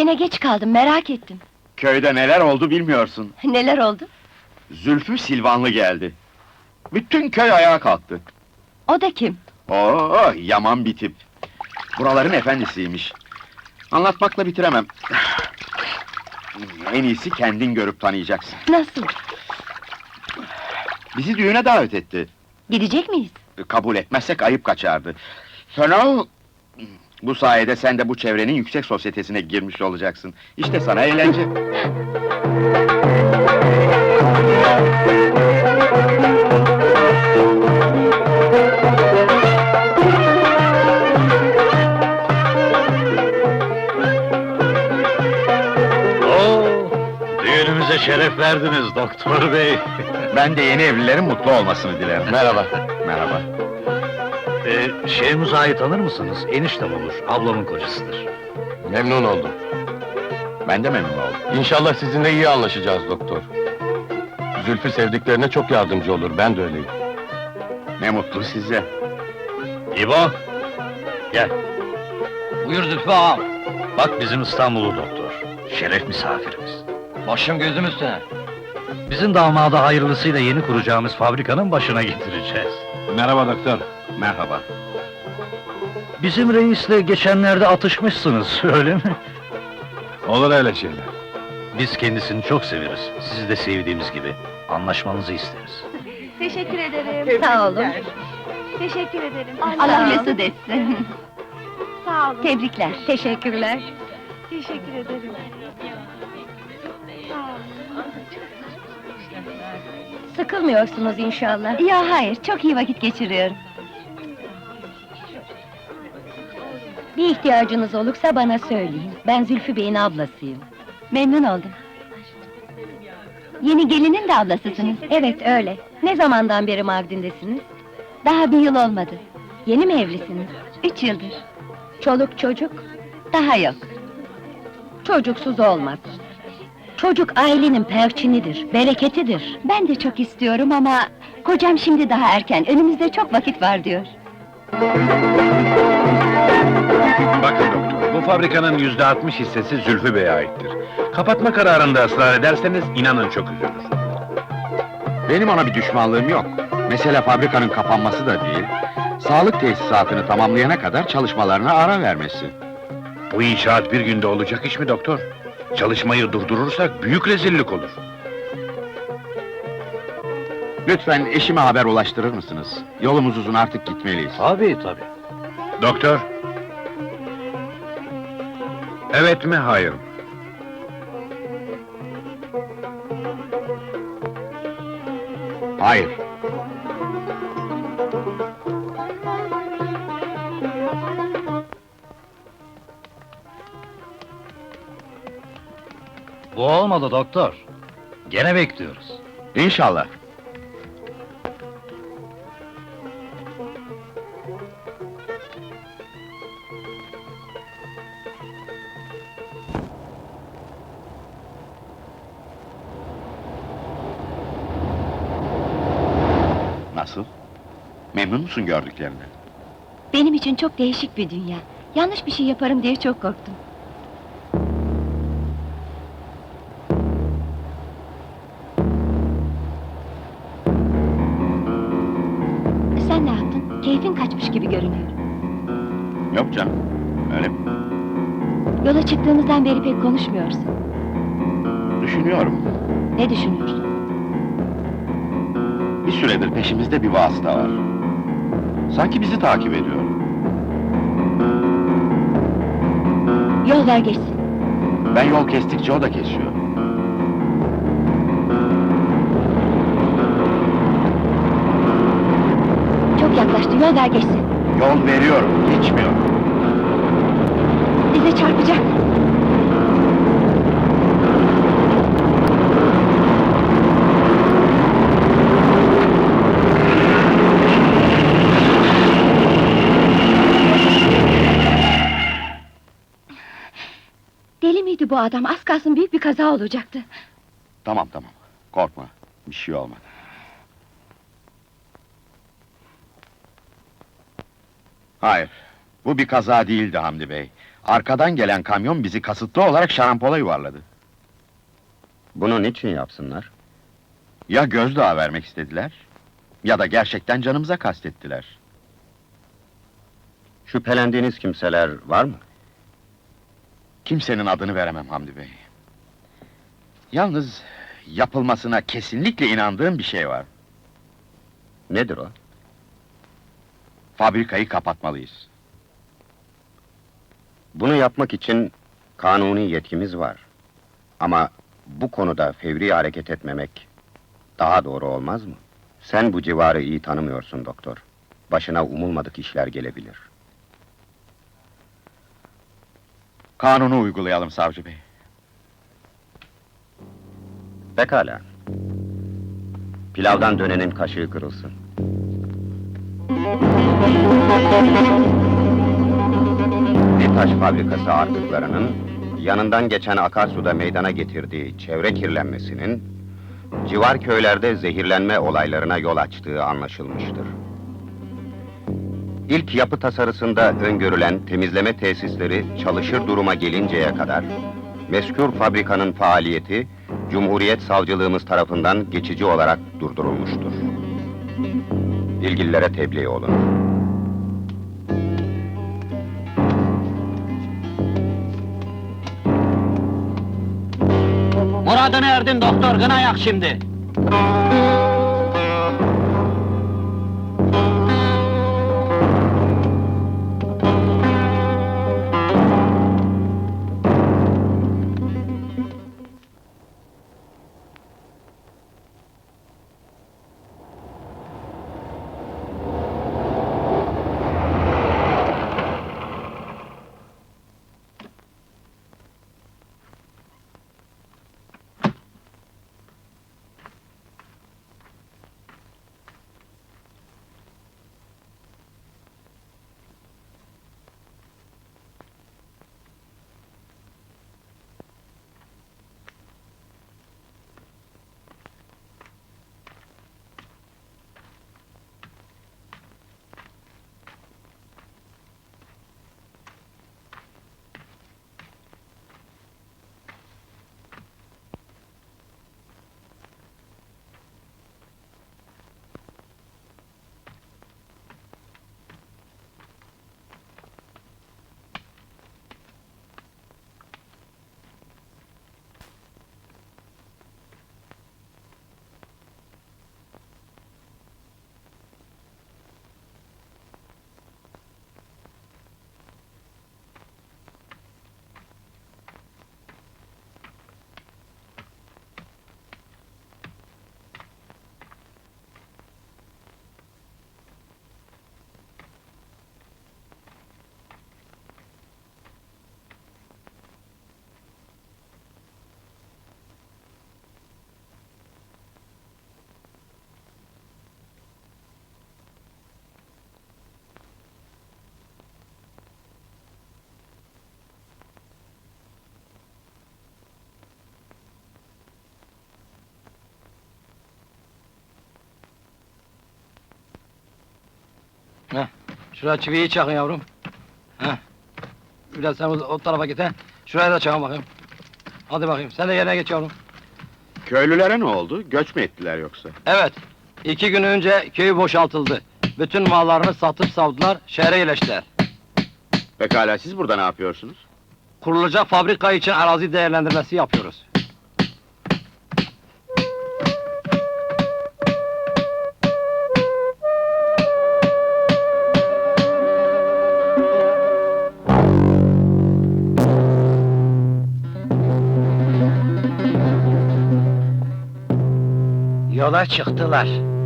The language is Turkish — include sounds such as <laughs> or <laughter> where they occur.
Gene geç kaldım, merak ettim. Köyde neler oldu bilmiyorsun. <laughs> Neler oldu? Zülfü Silvanlı geldi. Bütün köy ayağa kalktı. O da kim? Oo, yaman bir tip. Buraların efendisiymiş. Anlatmakla bitiremem. <sighs> En iyisi kendin görüp tanıyacaksın. Nasıl? Bizi düğüne davet etti. Gidecek miyiz? Kabul etmezsek ayıp kaçardı. Fena... Bu sayede sen de bu çevrenin yüksek sosyetesine girmiş olacaksın. İşte sana eğlence. Oo, düğünümüze şeref verdiniz doktor bey. Ben de yeni evlilerin mutlu olmasını dilerim. <laughs> Merhaba. Merhaba. Ee, Şehmuza'yı tanır mısınız? Eniştem olur, ablamın kocasıdır. Memnun oldum. Ben de memnun oldum. İnşallah sizinle iyi anlaşacağız doktor. Zülfü sevdiklerine çok yardımcı olur, ben de öyleyim. Ne mutlu size. İbo, gel. Buyur Zülfü ağam. Bak bizim İstanbul'u doktor. Şeref misafirimiz. Başım gözüm üstüne. Bizim damadı hayırlısıyla yeni kuracağımız fabrikanın başına getireceğiz. Merhaba doktor. Merhaba. Bizim reisle geçenlerde atışmışsınız, <laughs> öyle mi? Olur öyle şeyler. Biz kendisini çok severiz. Sizi de sevdiğimiz gibi. Anlaşmanızı isteriz. Teşekkür ederim. Sağ olun. Teşekkür ederim. Allah mesut etsin. Sağ olun. Tebrikler. Teşekkürler. Teşekkür ederim. Sağ olun. Sıkılmıyorsunuz inşallah. Ya hayır, çok iyi vakit geçiriyorum. Bir ihtiyacınız olursa bana söyleyin. Ben Zülfü Bey'in ablasıyım. Memnun oldum. Yeni gelinin de ablasısınız. Evet, öyle. Ne zamandan beri Mardin'desiniz? Daha bir yıl olmadı. Yeni mi evlisiniz? Üç yıldır. Çoluk çocuk? Daha yok. Çocuksuz olmaz. Çocuk ailenin perçinidir, bereketidir. Ben de çok istiyorum ama... ...kocam şimdi daha erken, önümüzde çok vakit var diyor. Bakın doktor, bu fabrikanın yüzde altmış hissesi Zülfü Bey'e aittir. Kapatma kararında ısrar ederseniz inanın çok üzülür. Benim ona bir düşmanlığım yok. Mesele fabrikanın kapanması da değil. Sağlık tesisatını tamamlayana kadar çalışmalarına ara vermesi. Bu inşaat bir günde olacak iş mi doktor? Çalışmayı durdurursak büyük rezillik olur. Lütfen eşime haber ulaştırır mısınız? Yolumuz uzun artık gitmeliyiz. Tabii tabii. Doktor? Evet mi, hayır mı? Hayır. Bu olmadı doktor. Gene bekliyoruz. İnşallah. Memnun musun gördüklerinden? Benim için çok değişik bir dünya. Yanlış bir şey yaparım diye çok korktum. Sen ne yaptın? Keyfin kaçmış gibi görünüyor. Yok canım. Öyle mi? Yola çıktığımızdan beri pek konuşmuyorsun. Düşünüyorum. Ne düşünüyorsun? Bir süredir peşimizde bir vasıta var. Sanki bizi takip ediyor. Yol ver geçsin. Ben yol kestikçe o da kesiyor. Çok yaklaştı, yol ver geçsin. Yol veriyorum, geçmiyor. Bize çarpacak. Deli miydi bu adam? Az kalsın büyük bir kaza olacaktı. Tamam tamam, korkma. Bir şey olmadı. Hayır, bu bir kaza değildi Hamdi Bey. Arkadan gelen kamyon bizi kasıtlı olarak şarampola yuvarladı. Bunu niçin yapsınlar? Ya gözdağı vermek istediler, ya da gerçekten canımıza kastettiler. Şüphelendiğiniz kimseler var mı? Kimsenin adını veremem Hamdi Bey. Yalnız yapılmasına kesinlikle inandığım bir şey var. Nedir o? Fabrikayı kapatmalıyız. Bunu yapmak için kanuni yetkimiz var. Ama bu konuda fevri hareket etmemek daha doğru olmaz mı? Sen bu civarı iyi tanımıyorsun doktor. Başına umulmadık işler gelebilir. Kanunu uygulayalım savcı bey. Pekala. Pilavdan dönenin kaşığı kırılsın. Ditaş fabrikası artıklarının yanından geçen akarsuda meydana getirdiği çevre kirlenmesinin civar köylerde zehirlenme olaylarına yol açtığı anlaşılmıştır. İlk yapı tasarısında öngörülen temizleme tesisleri çalışır duruma gelinceye kadar meskür fabrikanın faaliyeti Cumhuriyet Savcılığımız tarafından geçici olarak durdurulmuştur. İlgililere tebliğ olun. Muradına erdin doktor, gına yak şimdi. Şuraya çiviyi çakın yavrum. Heh. Biraz sen o, o tarafa git he. Şuraya da çakın bakayım. Hadi bakayım, sen de yerine geç yavrum. Köylülere ne oldu? Göç mü ettiler yoksa? Evet, iki gün önce köy boşaltıldı. Bütün mallarını satıp savdular, şehre yerleştiler. Pekala siz burada ne yapıyorsunuz? Kurulacak fabrika için arazi değerlendirmesi yapıyoruz. Yola çıktılar.